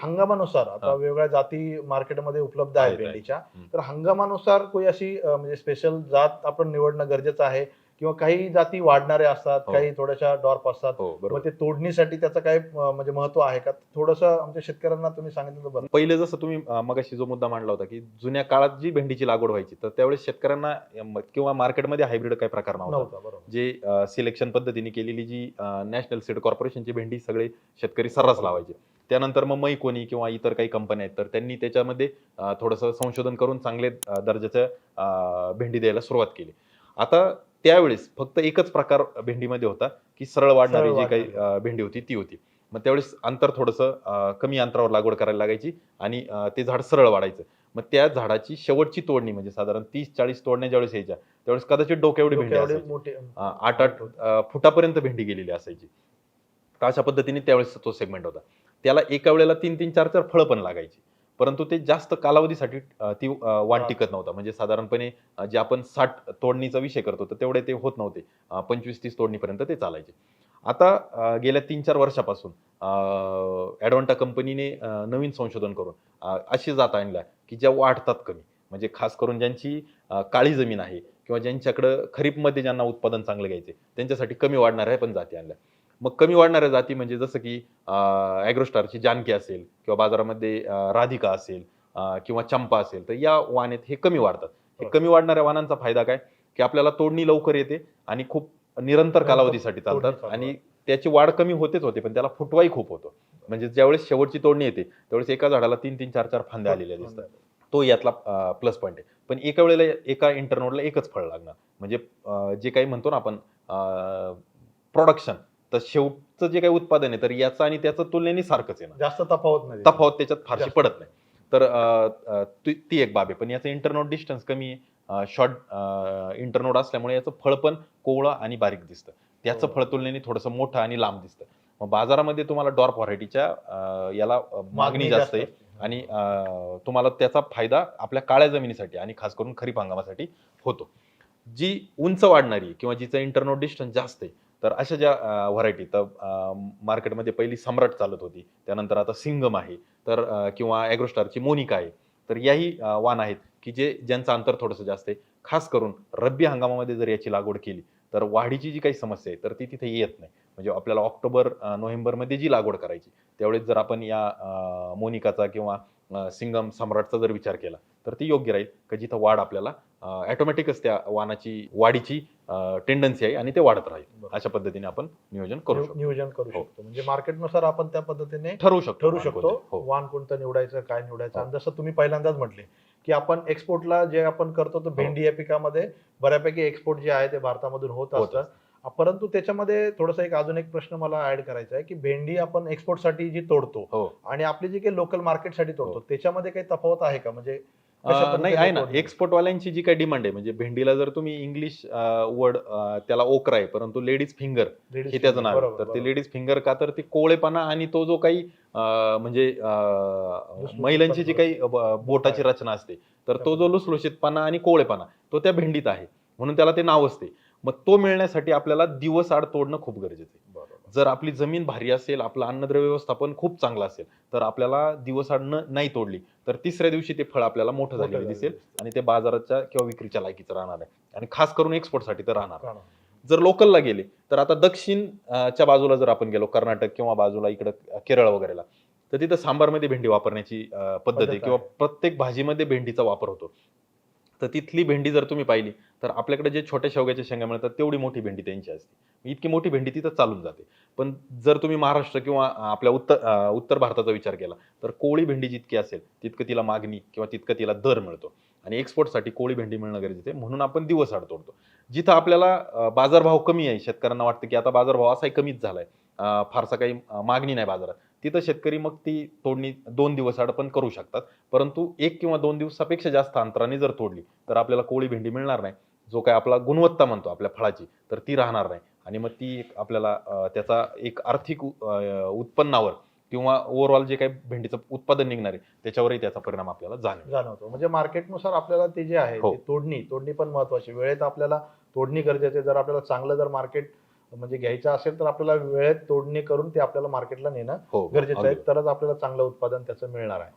हंगामानुसार आता. वेगवेगळ्या जाती मार्केटमध्ये उपलब्ध आहेत. भेंडीच्या. तर हंगामानुसार कोणी अशी म्हणजे स्पेशल जात आपण निवडणं गरजेचं आहे किंवा काही जाती वाढणारे असतात हो. काही थोड्याशा डॉर्फ असतात हो मग ते तोडणीसाठी त्याचं काय म्हणजे महत्त्व आहे का थोडस आमच्या शेतकऱ्यांना तुम्ही सांगितलं बरं पहिले जसं तुम्ही मगाशी जो मुद्दा मांडला होता की जुन्या काळात जी भेंडीची लागवड व्हायची तर त्यावेळेस शेतकऱ्यांना किंवा मार्केटमध्ये हायब्रिड काही प्रकार नव्हता जे सिलेक्शन पद्धतीने केलेली जी नॅशनल सीड कॉर्पोरेशनची भेंडी सगळे शेतकरी सर्रास लावायचे त्यानंतर मग मै कोणी किंवा इतर काही कंपन्या आहेत तर त्यांनी त्याच्यामध्ये थोडंसं संशोधन करून चांगले दर्जाच्या भेंडी द्यायला सुरुवात केली. आता त्यावेळेस फक्त एकच प्रकार भेंडीमध्ये होता की सरळ वाढणारी जी काही भेंडी होती ती होती. मग त्यावेळेस अंतर थोडंसं कमी अंतरावर लागवड करायला लागायची आणि ते झाड सरळ वाढायचं. मग त्या झाडाची शेवटची तोडणी म्हणजे साधारण तीस चाळीस तोडण्या ज्यावेळेस यायच्या त्यावेळेस कदाचित भेंडी असायची. मोठे अं, आठ आठ फुटापर्यंत भेंडी गेलेली असायची. तर अशा पद्धतीने त्यावेळेस तो सेगमेंट होता. त्याला एका वेळेला तीन तीन चार चार फळं पण लागायची. परंतु ते जास्त कालावधीसाठी ती वाण. टिकत नव्हता. म्हणजे साधारणपणे जे आपण साठ तोडणीचा विषय करतो तर तेवढे ते होत नव्हते. पंचवीस तीस तोडणीपर्यंत ते चालायचे. आता गेल्या तीन चार वर्षापासून ॲडव्हान्टा कंपनीने नवीन संशोधन करून अशी जात आणल्या की ज्या वाढतात कमी. म्हणजे खास करून ज्यांची काळी जमीन आहे किंवा ज्यांच्याकडं खरीपमध्ये ज्यांना उत्पादन चांगलं घ्यायचे त्यांच्यासाठी कमी वाढणाऱ्या पण जाती आणल्या. मग कमी वाढणाऱ्या जाती म्हणजे जसं की ॲग्रोस्टारची जानकी असेल किंवा बाजारामध्ये राधिका असेल किंवा चंपा असेल तर या वाणेत हे कमी वाढतात. हे. कमी वाढणाऱ्या वाणांचा फायदा काय? की आपल्याला तोडणी लवकर येते आणि खूप निरंतर कालावधीसाठी चालतात चालू आणि त्याची वाढ कमी होतेच होते पण त्याला फुटवाही खूप होतो. म्हणजे ज्यावेळेस शेवटची तोडणी येते त्यावेळेस एका झाडाला तीन तीन चार चार फांद्या आलेल्या दिसतात. तो यातला प्लस पॉईंट आहे. पण एका वेळेला एका इंटरनोडला एकच फळ लागणार. म्हणजे जे काही म्हणतो ना आपण प्रोडक्शन तर शेवटचं जे काही उत्पादन आहे तर याचं आणि त्याचं तुलनेने सारखंच आहे ना. जास्त तफावत नाही. तफावत त्याच्यात फारशी. पडत नाही. तर अं, अं, ती ती एक बाब आहे. पण याचं इंटरनोड डिस्टन्स कमी आहे. शॉर्ट इंटरनोड असल्यामुळे याचं फळ पण कोवळं आणि बारीक दिसतं. त्याचं हो. फळ तुलनेने थोडंसं मोठं आणि लांब दिसतं. मग बाजारामध्ये तुम्हाला डॉर्फ व्हरायटीच्या याला अं, मागणी जास्त आहे. असते. आणि अं, तुम्हाला त्याचा फायदा आपल्या काळ्या जमिनीसाठी आणि खास करून खरीप हंगामासाठी होतो. जी उंच वाढणारी किंवा जिचं इंटरनोट डिस्टन्स जास्त आहे तर अशा ज्या व्हरायटी तर मार्केटमध्ये पहिली सम्राट चालत होती. त्यानंतर आता सिंगम आहे. तर किंवा ॲग्रोस्टारची मोनिका आहे. तर याही वाण आहेत की जे ज्यांचं अंतर थोडंसं जास्त आहे. खास करून रब्बी हंगामामध्ये जर याची लागवड केली तर वाढीची जी काही समस्या आहे तर ती तिथे येत नाही. म्हणजे आपल्याला ऑक्टोबर नोव्हेंबरमध्ये जी लागवड करायची त्यावेळेस जर आपण या मोनिकाचा किंवा सिंगम सम्राटचा जर विचार केला तर ती योग्य राहील. का जिथं वाढ आपल्याला ॲटोमॅटिकच त्या वानाची वाढीची टेंडन्सी आहे आणि ते वाढत राहील. अशा पद्धतीने आपण नियोजन करू शकतो नियोजन करू हो. शकतो म्हणजे मार्केटनुसार आपण त्या पद्धतीने ठरवू शकतो ठरू वाण शकतो कोणते. हो वाण कोणतं निवडायचं काय निवडायचं हो. आणि जसं तुम्ही पहिल्यांदाच म्हटले की आपण एक्सपोर्टला जे आपण करतो तर भेंडी या पिकामध्ये बऱ्यापैकी एक्सपोर्ट जे आहे ते भारतामधून होत होत असतं परंतु त्याच्यामध्ये थोडासा एक अजून एक प्रश्न मला ऍड करायचा आहे की भेंडी आपण एक्सपोर्टसाठी जी तोडतो हो आणि आपली जी काही लोकल मार्केटसाठी तोडतो हो. त्याच्यामध्ये काही तफावत आहे का म्हणजे नाही आहे ना तोडणी? एक्सपोर्ट वाल्यांची जी काही डिमांड आहे म्हणजे भेंडीला जर तुम्ही इंग्लिश वर्ड त्याला ओकरा आहे परंतु लेडीज फिंगर हे त्याचं नाव आहे तर ते. लेडीज फिंगर का तर ते कोवळेपणा आणि तो जो काही म्हणजे महिलांची जी काही बोटाची रचना असते तर तो जो लुसलुशीतपणा आणि कोवळेपणा तो त्या भेंडीत आहे म्हणून त्याला ते नाव असते मग तो मिळण्यासाठी आपल्याला दिवस आड तोडणं खूप गरजेचं आहे. जर आपली जमीन भारी असेल आपलं अन्नद्रव्य व्यवस्थापन खूप चांगलं असेल तर आपल्याला दिवसाड न नाही तोडली तर तिसऱ्या दिवशी ते फळ आपल्याला मोठं झालेलं दिसेल. आणि ते बाजाराच्या किंवा विक्रीच्या लायकीचं राहणार आहे आणि खास करून एक्सपोर्टसाठी तर राहणार. जर लोकलला गेले तर आता दक्षिण च्या बाजूला जर आपण गेलो कर्नाटक किंवा बाजूला इकडं केरळ वगैरेला तर तिथं सांबारमध्ये भेंडी वापरण्याची पद्धत आहे किंवा. प्रत्येक भाजीमध्ये भेंडीचा वापर होतो तर तिथली भेंडी जर तुम्ही पाहिली तर आपल्याकडे जे छोट्या शेवग्याच्या शेंगा मिळतात तेवढी मोठी भेंडी त्यांची असते. इतकी मोठी भेंडी तिथं चालून जाते. पण जर तुम्ही महाराष्ट्र किंवा आपल्या उत्तर उत्तर भारताचा विचार केला तर कोळी भेंडी जितकी असेल तितकं तिला मागणी किंवा तितकं तिला दर मिळतो. आणि एक्सपोर्टसाठी कोळी भेंडी मिळणं गरजेचं आहे म्हणून आपण दिवस आड तोडतो. जिथं आपल्याला बाजारभाव कमी आहे शेतकऱ्यांना वाटतं की आता बाजारभाव असाही कमीच झालाय. आहे फारसा काही मागणी नाही बाजारात. तिथं शेतकरी मग ती तोडणी दोन दिवस आड पण करू शकतात. परंतु एक किंवा दोन दिवसापेक्षा जास्त अंतराने जर तोडली तर आपल्याला कोळी भेंडी मिळणार नाही. जो काय आपला गुणवत्ता म्हणतो आपल्या फळाची तर ती राहणार नाही. आणि मग ती एक आपल्याला त्याचा एक आर्थिक उत्पन्नावर किंवा ओव्हरऑल जे काही भेंडीचं उत्पादन निघणार आहे त्याच्यावरही त्याचा परिणाम आपल्याला जाणवतो. म्हणजे मार्केटनुसार आपल्याला ते जे आहे हो. ते तोडणी तोडणी पण महत्वाची वेळेत आपल्याला तोडणी गरजेची. जर आपल्याला चांगलं जर मार्केट म्हणजे घ्यायचं असेल तर आपल्याला वेळेत तोडणी करून ते आपल्याला मार्केटला नेणं हो. गरजेचं आहे. अगदी. तरच आपल्याला चांगलं उत्पादन त्याचं मिळणार आहे.